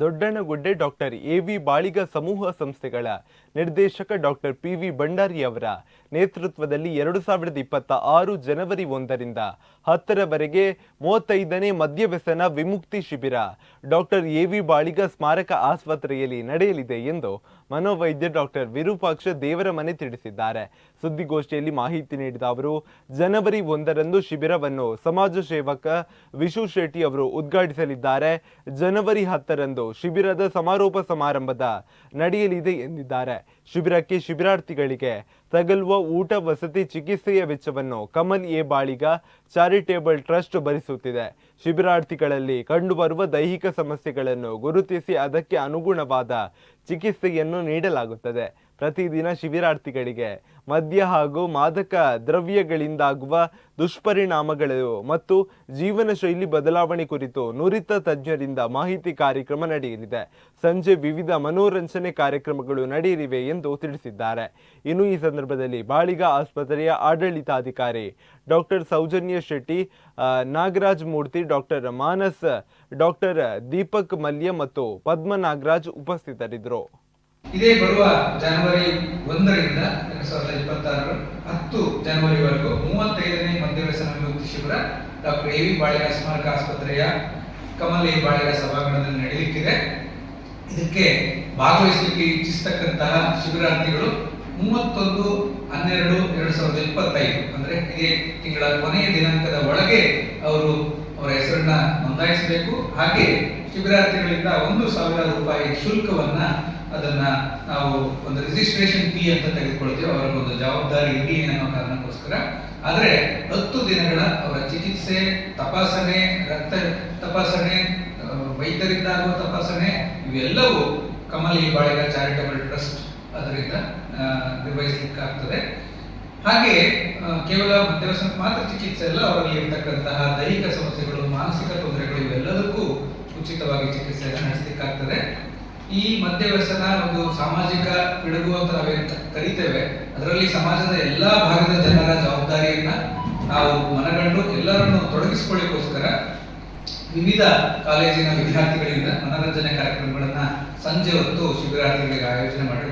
Doddanagudde doctor A V Baliga ಸಮೂಹ ಸಂಸ್ಥೆಗಳ ನಿರ್ದೇಶಕ ಡಾಕ್ಟರ್ ಪಿ ವಿ ಭಂಡಾರಿ ಅವರ ನೇತೃತ್ವದಲ್ಲಿ ಎರಡು ಸಾವಿರದ ಇಪ್ಪತ್ತ ಆರು ಜನವರಿ ಒಂದರಿಂದ ಹತ್ತರವರೆಗೆ ಮೂವತ್ತೈದನೇ ಮದ್ಯವ್ಯಸನ ವಿಮುಕ್ತಿ ಶಿಬಿರ ಡಾಕ್ಟರ್ ಎ ವಿ ಬಾಳಿಗ ಸ್ಮಾರಕ ಆಸ್ಪತ್ರೆಯಲ್ಲಿ ನಡೆಯಲಿದೆ ಎಂದು ಮನೋವೈದ್ಯ ಡಾಕ್ಟರ್ ವಿರೂಪಾಕ್ಷ ದೇವರಮನೆ ತಿಳಿಸಿದ್ದಾರೆ. ಸುದ್ದಿಗೋಷ್ಠಿಯಲ್ಲಿ ಮಾಹಿತಿ ನೀಡಿದ ಅವರು, ಜನವರಿ ಒಂದರಂದು ಶಿಬಿರವನ್ನು ಸಮಾಜ ಸೇವಕ ವಿಶು ಶೆಟ್ಟಿ ಅವರು ಉದ್ಘಾಟಿಸಲಿದ್ದಾರೆ. ಜನವರಿ ಹತ್ತರಂದು ಶಿಬಿರದ ಸಮಾರೋಪ ಸಮಾರಂಭದ ನಡೆಯಲಿದೆ ಎಂದಿದ್ದಾರೆ. ಶಿಬಿರಕ್ಕೆ ಶಿಬಿರಾರ್ಥಿಗಳಿಗೆ ತಗಲುವ ಊಟ, ವಸತಿ, ಚಿಕಿತ್ಸೆಯ ವೆಚ್ಚವನ್ನು Kamal A. Baliga charitable trust ಭರಿಸುತ್ತಿದೆ. ಶಿಬಿರಾರ್ಥಿಗಳಲ್ಲಿ ಕಂಡುಬರುವ ದೈಹಿಕ ಸಮಸ್ಯೆಗಳನ್ನು ಗುರುತಿಸಿ ಅದಕ್ಕೆ ಅನುಗುಣವಾದ ಚಿಕಿತ್ಸೆಯನ್ನು ನೀಡಲಾಗುತ್ತದೆ. ಪ್ರತಿದಿನ ಶಿಬಿರಾರ್ಥಿಗಳಿಗೆ ಮದ್ಯ ಹಾಗೂ ಮಾದಕ ದ್ರವ್ಯಗಳಿಂದಾಗುವ ದುಷ್ಪರಿಣಾಮಗಳು ಮತ್ತು ಜೀವನ ಶೈಲಿ ಬದಲಾವಣೆ ಕುರಿತು ನುರಿತ ತಜ್ಞರಿಂದ ಮಾಹಿತಿ ಕಾರ್ಯಕ್ರಮ ನಡೆಯಲಿದೆ. ಸಂಜೆ ವಿವಿಧ ಮನೋರಂಜನೆ ಕಾರ್ಯಕ್ರಮಗಳು ನಡೆಯಲಿವೆ ಎಂದು ತಿಳಿಸಿದ್ದಾರೆ. ಇನ್ನು ಈ ಸಂದರ್ಭದಲ್ಲಿ ಬಾಳಿಗ ಆಸ್ಪತ್ರೆಯ ಆಡಳಿತಾಧಿಕಾರಿ doctor Soujanya Shetty Nagaraj Murthy, doctor Manas, doctor Deepak Mallya ಮತ್ತು ಪದ್ಮ ನಾಗರಾಜ್ ಉಪಸ್ಥಿತರಿದ್ದರು. ಇದೇ ಬರುವ ಜನವರಿ ಒಂದರಿಂದ ಎರಡ್ ಸಾವಿರದ ಇಪ್ಪತ್ತಾರರ ಹತ್ತು ಜನವರಿವರೆಗೂ ಮೂವತ್ತೈದನೇ ಮದ್ಯವ್ಯಸನ ವಿಮುಕ್ತಿ ಶಿಬಿರ ಡಾಕ್ಟರ್ ಎ ವಿ ಬಾಳಿಗ ಸ್ಮಾರಕ ಆಸ್ಪತ್ರೆಯ ಕಮಲ್ ಎ ಬಾಳಿಗ ಸಭಾಂಗಣದಲ್ಲಿ ನಡೆಯಲಿಕ್ಕಿದೆ ಇದಕ್ಕೆ ಭಾಗವಹಿಸಲಿಕ್ಕೆ ಇಚ್ಛಿಸತಕ್ಕಂತಹ ಶಿಬಿರಾರ್ಥಿಗಳು ಮೂವತ್ತೊಂದು, ಹನ್ನೆರಡು, ಎರಡ್ ಸಾವಿರದ ಇಪ್ಪತ್ತೈದು, ಅಂದ್ರೆ ಇದೇ ತಿಂಗಳ ಕೊನೆಯ ದಿನಾಂಕದ ಒಳಗೆ ಅವರು ಅವರ ಹೆಸರನ್ನ ನೋಂದಾಯಿಸಬೇಕು. ಹಾಗೆ ಶಿಬಿರಾರ್ಥಿಗಳಿಂದ ಒಂದು ಸಾವಿರ ರೂಪಾಯಿ ಶುಲ್ಕವನ್ನ ಅದನ್ನ ನಾವು ಒಂದು ರಿಜಿಸ್ಟ್ರೇಷನ್ ಫೀ ಅಂತ ತೆಗೆದುಕೊಳ್ತೀವಿ. ಒಂದು ಜವಾಬ್ದಾರಿ ಇರಲಿ ಅನ್ನೋ ಕಾರಣಕ್ಕೋಸ್ಕರ. ಆದ್ರೆ ಹತ್ತು ದಿನಗಳ ಅವರ ಚಿಕಿತ್ಸೆ, ತಪಾಸಣೆ, ರಕ್ತ ತಪಾಸಣೆ ವೈದ್ಯರಿಂದ ಆಗುವ ತಪಾಸಣೆ, ಇವೆಲ್ಲವೂ ಕಮಲಿ ಬಾಳೆಗ ಚಾರಿಟಬಲ್ ಟ್ರಸ್ಟ್ ಅದರಿಂದ ನಿರ್ವಹಿಸಲಿಕ್ಕೆ ನಿರ್ವಹಿಸಲಿಕ್ಕಾಗ್ತದೆ. ಹಾಗೆ ಕೇವಲ ಮದ್ಯವ್ಯಸನಕ್ಕೆ ಮಾತ್ರ ಚಿಕಿತ್ಸೆ ಅಲ್ಲ, ಅವರಲ್ಲಿ ಇರತಕ್ಕಂತಹ ದೈಹಿಕ ಸಮಸ್ಯೆಗಳು, ಮಾನಸಿಕ ತೊಂದರೆಗಳು, ಇವೆಲ್ಲದಕ್ಕೂ ಉಚಿತವಾಗಿ ಚಿಕಿತ್ಸೆಯನ್ನು ನಡೆಸಲಿಕ್ಕಾಗ್ತದೆ. ಈ ಮದ್ಯವ್ಯಸನ ಒಂದು ಸಾಮಾಜಿಕ ಪಿಡುಗು ಅಂತ ನಾವೇನು ಕರಿತೇವೆ, ಅದರಲ್ಲಿ ಸಮಾಜದ ಎಲ್ಲಾ ಭಾಗದ ಜನರ ಜವಾಬ್ದಾರಿಯನ್ನ ನಾವು ಮನಗಂಡು ಎಲ್ಲರನ್ನು ತೊಡಗಿಸಿಕೊಳ್ಳಿಕ್ಕೋಸ್ಕರ ವಿವಿಧ ಕಾಲೇಜಿನ ವಿದ್ಯಾರ್ಥಿಗಳಿಂದ ಮನರಂಜನೆ ಕಾರ್ಯಕ್ರಮಗಳನ್ನ ಸಂಜೆ ಹೊತ್ತು ಶಿಬಿರಾರ್ಥಿಗಳಿಗೆ ಆಯೋಜನೆ ಮಾಡಿ